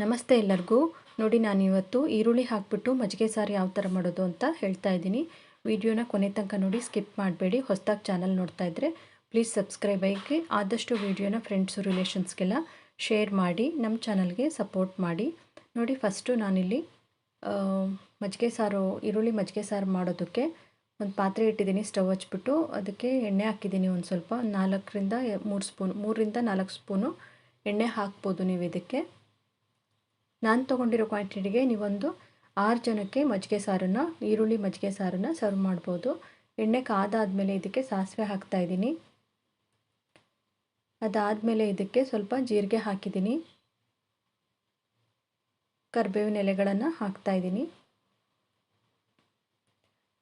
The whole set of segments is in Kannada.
ನಮಸ್ತೆ ಎಲ್ಲರಿಗೂ. ನೋಡಿ ನಾನು ಇವತ್ತು ಈರುಳ್ಳಿ ಹಾಕಿಬಿಟ್ಟು ಮಜ್ಜಿಗೆ ಸಾರು ಯಾವ ಥರ ಮಾಡೋದು ಅಂತ ಹೇಳ್ತಾ ಇದ್ದೀನಿ. ವಿಡಿಯೋನ ಕೊನೆ ತನಕ ನೋಡಿ, ಸ್ಕಿಪ್ ಮಾಡಬೇಡಿ. ಹೊಸದಾಗಿ ಚಾನಲ್ ನೋಡ್ತಾ ಇದ್ದರೆ ಪ್ಲೀಸ್ ಸಬ್ಸ್ಕ್ರೈಬ್ ಆಗಿ, ಆದಷ್ಟು ವಿಡಿಯೋನ ಫ್ರೆಂಡ್ಸು, ರಿಲೇಷನ್ಸ್ಗೆಲ್ಲ ಶೇರ್ ಮಾಡಿ ನಮ್ಮ ಚಾನಲ್ಗೆ ಸಪೋರ್ಟ್ ಮಾಡಿ. ನೋಡಿ, ಫಸ್ಟು ನಾನಿಲ್ಲಿ ಮಜ್ಜಿಗೆ ಸಾರು, ಈರುಳ್ಳಿ ಮಜ್ಜಿಗೆ ಸಾರು ಮಾಡೋದಕ್ಕೆ ಒಂದು ಪಾತ್ರೆ ಇಟ್ಟಿದ್ದೀನಿ, ಸ್ಟವ್ ಹಚ್ಬಿಟ್ಟು. ಅದಕ್ಕೆ ಎಣ್ಣೆ ಹಾಕಿದ್ದೀನಿ ಒಂದು ಸ್ವಲ್ಪ. ನಾಲ್ಕರಿಂದ ಮೂರು ಸ್ಪೂನ್ ಮೂರರಿಂದ ನಾಲ್ಕು ಸ್ಪೂನು ಎಣ್ಣೆ ಹಾಕ್ಬೋದು ನೀವು ಇದಕ್ಕೆ ನಾನು ತೊಗೊಂಡಿರೋ ಕ್ವಾಂಟಿಟಿಗೆ ನೀವೊಂದು ಆರು ಜನಕ್ಕೆ ಮಜ್ಜಿಗೆ ಸಾರನ್ನು, ಈರುಳ್ಳಿ ಮಜ್ಜಿಗೆ ಸಾರನ್ನು ಸರ್ವ್ ಮಾಡ್ಬೋದು. ಎಣ್ಣೆ ಕಾದಾದಮೇಲೆ ಇದಕ್ಕೆ ಸಾಸಿವೆ ಹಾಕ್ತಾಯಿದ್ದೀನಿ ಅದಾದಮೇಲೆ ಇದಕ್ಕೆ ಸ್ವಲ್ಪ ಜೀರಿಗೆ ಹಾಕಿದ್ದೀನಿ. ಕರಿಬೇವಿನ ಎಲೆಗಳನ್ನು ಹಾಕ್ತಾಯಿದ್ದೀನಿ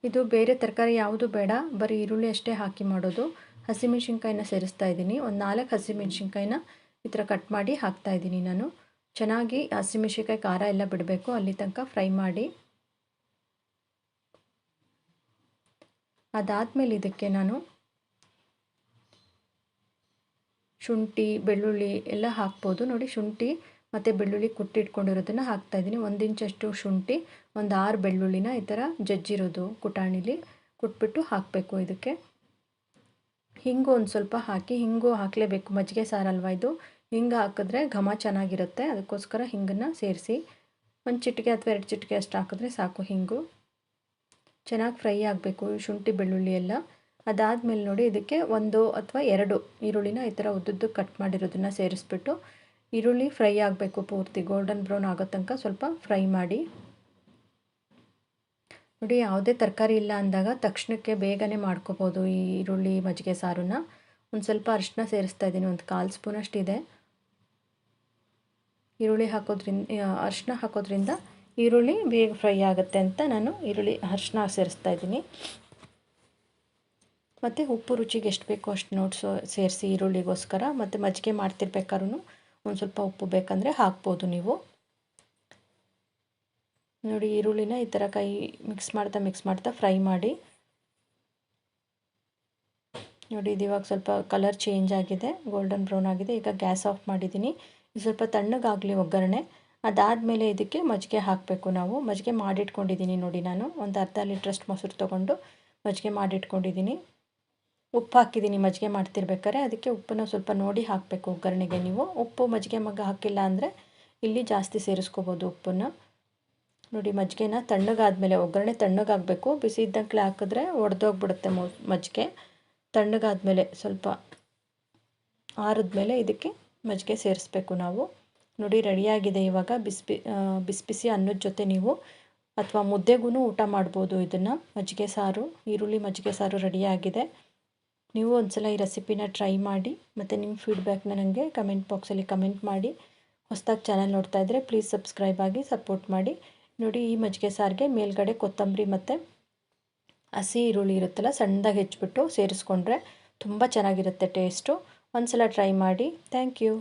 ಇದು ಬೇರೆ ತರಕಾರಿ ಯಾವುದು ಬೇಡ, ಬರೀ ಈರುಳ್ಳಿ ಅಷ್ಟೇ ಹಾಕಿ ಮಾಡೋದು. ಹಸಿಮೆಣ್ಸಿನ್ಕಾಯಿನ ಸೇರಿಸ್ತಾ ಇದ್ದೀನಿ. ಒಂದು ನಾಲ್ಕು ಹಸಿಮೆಣ್ಸಿನ್ಕಾಯಿನ ಈ ಥರ ಕಟ್ ಮಾಡಿ ಹಾಕ್ತಾ ಇದ್ದೀನಿ ನಾನು. ಚೆನ್ನಾಗಿ ಹಸಿಮೆಣ್ಸಿನ್ಕಾಯಿ ಖಾರ ಎಲ್ಲ ಬಿಡಬೇಕು. ಅಲ್ಲಿ ತನಕ ಫ್ರೈ ಮಾಡಿ ಅದಾದಮೇಲೆ ಇದಕ್ಕೆ ನಾನು ಶುಂಠಿ, ಬೆಳ್ಳುಳ್ಳಿ ಎಲ್ಲ ಹಾಕ್ಬೋದು. ನೋಡಿ ಶುಂಠಿ ಮತ್ತು ಬೆಳ್ಳುಳ್ಳಿ ಕುಟ್ಟಿಟ್ಕೊಂಡಿರೋದನ್ನು ಹಾಕ್ತಾಯಿದ್ದೀನಿ ಒಂದು ಇಂಚಷ್ಟು ಶುಂಠಿ, ಒಂದು ಆರು ಬೆಳ್ಳುಳ್ಳಿನ ಈ ಥರ ಜಜ್ಜಿರೋದು ಕುಟಾಣಿಲಿ ಕುಟ್ಬಿಟ್ಟು ಹಾಕಬೇಕು ಇದಕ್ಕೆ. ಹಿಂಗು ಒಂದು ಸ್ವಲ್ಪ ಹಾಕಿ, ಹಿಂಗು ಹಾಕಲೇಬೇಕು. ಮಜ್ಜಿಗೆ ಸಾರಲ್ವ ಇದು? ಹಿಂಗೆ ಹಾಕಿದ್ರೆ ಘಮ ಚೆನ್ನಾಗಿರುತ್ತೆ. ಅದಕ್ಕೋಸ್ಕರ ಹಿಂಗನ್ನು ಸೇರಿಸಿ ಒಂದು ಚಿಟಿಕೆ ಅಥವಾ ಎರಡು ಚಿಟಿಕೆ ಅಷ್ಟು ಹಾಕಿದ್ರೆ ಸಾಕು ಹಿಂಗು. ಚೆನ್ನಾಗಿ ಫ್ರೈ ಆಗಬೇಕು ಶುಂಠಿ ಬೆಳ್ಳುಳ್ಳಿ ಎಲ್ಲ. ಅದಾದಮೇಲೆ ನೋಡಿ ಇದಕ್ಕೆ ಒಂದು ಅಥವಾ ಎರಡು ಈರುಳ್ಳಿನ ಈ ಥರ ಉದ್ದುದ್ದು ಕಟ್ ಮಾಡಿರೋದನ್ನು ಸೇರಿಸ್ಬಿಟ್ಟು ಈರುಳ್ಳಿ ಫ್ರೈ ಆಗಬೇಕು ಪೂರ್ತಿ. ಗೋಲ್ಡನ್ ಬ್ರೌನ್ ಆಗೋ ತನಕ ಸ್ವಲ್ಪ ಫ್ರೈ ಮಾಡಿ. ನೋಡಿ ಯಾವುದೇ ತರಕಾರಿ ಇಲ್ಲ ಅಂದಾಗ ತಕ್ಷಣಕ್ಕೆ ಬೇಗನೆ ಮಾಡ್ಕೋಬೋದು ಈ ಈರುಳ್ಳಿ ಮಜ್ಜಿಗೆ ಸಾರನ್ನ. ಒಂದು ಸ್ವಲ್ಪ ಅರಿಶಿನ ಸೇರಿಸ್ತಾ ಇದ್ದೀನಿ ಒಂದು ಕಾಲು ಸ್ಪೂನಷ್ಟು ಇದೆ ಈರುಳ್ಳಿ ಹಾಕೋದ್ರಿಂದ ಅರಿಶಿನ ಹಾಕೋದ್ರಿಂದ ಈರುಳ್ಳಿ ಬೇಗ ಫ್ರೈ ಆಗುತ್ತೆ ಅಂತ ನಾನು ಈರುಳ್ಳಿ ಅರಿಶಿನ ಸೇರಿಸ್ತಾ ಇದ್ದೀನಿ. ಮತ್ತು ಉಪ್ಪು ರುಚಿಗೆ ಎಷ್ಟು ಬೇಕೋ ಅಷ್ಟು ನೋಡ್ಸೋ, ಸೇರಿಸಿ ಈರುಳ್ಳಿಗೋಸ್ಕರ. ಮತ್ತು ಮಜ್ಜಿಗೆ ಮಾಡ್ತಿರ್ಬೇಕಾದ್ರೂ ಒಂದು ಸ್ವಲ್ಪ ಉಪ್ಪು ಬೇಕಂದರೆ ಹಾಕ್ಬೋದು ನೀವು. ನೋಡಿ, ಈರುಳ್ಳಿನ ಈ ಥರ ಕೈ ಮಿಕ್ಸ್ ಮಾಡ್ತಾ ಮಿಕ್ಸ್ ಮಾಡ್ತಾ ಫ್ರೈ ಮಾಡಿ. ನೋಡಿ, ಇದು ಇವಾಗ ಸ್ವಲ್ಪ ಕಲರ್ ಚೇಂಜ್ ಆಗಿದೆ ಗೋಲ್ಡನ್ ಬ್ರೌನ್ ಆಗಿದೆ. ಈಗ ಗ್ಯಾಸ್ ಆಫ್ ಮಾಡಿದ್ದೀನಿ. ಸ್ವಲ್ಪ ತಣ್ಣಗಾಗಲಿ ಒಗ್ಗರಣೆ. ಅದಾದಮೇಲೆ ಇದಕ್ಕೆ ಮಜ್ಜಿಗೆ ಹಾಕಬೇಕು ನಾವು. ಮಜ್ಜಿಗೆ ಮಾಡಿಟ್ಕೊಂಡಿದ್ದೀನಿ ನೋಡಿ ನಾನು. ಒಂದು ಅರ್ಧ ಲೀಟ್ರಷ್ಟು ಮೊಸರು ತೊಗೊಂಡು ಮಜ್ಜಿಗೆ ಮಾಡಿಟ್ಕೊಂಡಿದ್ದೀನಿ. ಉಪ್ಪು ಹಾಕಿದ್ದೀನಿ. ಮಜ್ಜಿಗೆ ಮಾಡ್ತಿರ್ಬೇಕಾದ್ರೆ ಅದಕ್ಕೆ ಉಪ್ಪನ್ನು ಸ್ವಲ್ಪ ನೋಡಿ ಹಾಕಬೇಕು ಒಗ್ಗರಣೆಗೆ ನೀವು. ಉಪ್ಪು ಮಜ್ಜಿಗೆ ಮಗ್ಗ ಹಾಕಿಲ್ಲ ಅಂದರೆ ಇಲ್ಲಿ ಜಾಸ್ತಿ ಸೇರಿಸ್ಕೋಬೋದು ಉಪ್ಪನ್ನು. ನೋಡಿ ಮಜ್ಜಿಗೆನ ತಣ್ಣಗಾದಮೇಲೆ ಒಗ್ಗರಣೆ ತಣ್ಣಗಾಗಬೇಕು. ಬಿಸಿ ಇದ್ದಂಕ್ಲೆ ಹಾಕಿದ್ರೆ ಒಡೆದೋಗ್ಬಿಡುತ್ತೆ ಮೊ ಮಜ್ಜಿಗೆ. ತಣ್ಣಗಾದಮೇಲೆ ಸ್ವಲ್ಪ ಆರಿದ್ಮೇಲೆ ಇದಕ್ಕೆ ಮಜ್ಜಿಗೆ ಸೇರಿಸ್ಬೇಕು ನಾವು. ನೋಡಿ, ರೆಡಿಯಾಗಿದೆ ಇವಾಗ. ಬಿಸಿ ಬಿಸಿ ಬಿಸಿ ಅನ್ನದ ಜೊತೆ ನೀವು ಅಥವಾ ಮುದ್ದೆಗೂ ಊಟ ಮಾಡ್ಬೋದು ಇದನ್ನು. ಮಜ್ಜಿಗೆ ಸಾರು, ಈರುಳ್ಳಿ ಮಜ್ಜಿಗೆ ಸಾರು ರೆಡಿಯಾಗಿದೆ. ನೀವು ಒಂದ್ಸಲ ಈ ರೆಸಿಪಿನ ಟ್ರೈ ಮಾಡಿ, ಮತ್ತು ನಿಮ್ಮ ಫೀಡ್ಬ್ಯಾಕ್ನ ನನಗೆ ಕಮೆಂಟ್ ಬಾಕ್ಸಲ್ಲಿ ಕಮೆಂಟ್ ಮಾಡಿ. ಹೊಸದಾಗಿ ಚಾನಲ್ ನೋಡ್ತಾ ಇದ್ದರೆ ಪ್ಲೀಸ್ ಸಬ್ಸ್ಕ್ರೈಬ್ ಆಗಿ ಸಪೋರ್ಟ್ ಮಾಡಿ. ನೋಡಿ, ಈ ಮಜ್ಜಿಗೆ ಸಾರಿಗೆ ಮೇಲ್ಗಡೆ ಕೊತ್ತಂಬರಿ ಮತ್ತು ಹಸಿ ಈರುಳ್ಳಿ ಇರುತ್ತಲ್ಲ, ಸಣ್ಣದಾಗಿ ಹೆಚ್ಚಿಬಿಟ್ಟು ಸೇರಿಸ್ಕೊಂಡ್ರೆ ತುಂಬ ಚೆನ್ನಾಗಿರುತ್ತೆ ಟೇಸ್ಟು. ಒಂದ್ಸಲ ಟ್ರೈ ಮಾಡಿ. Thank you.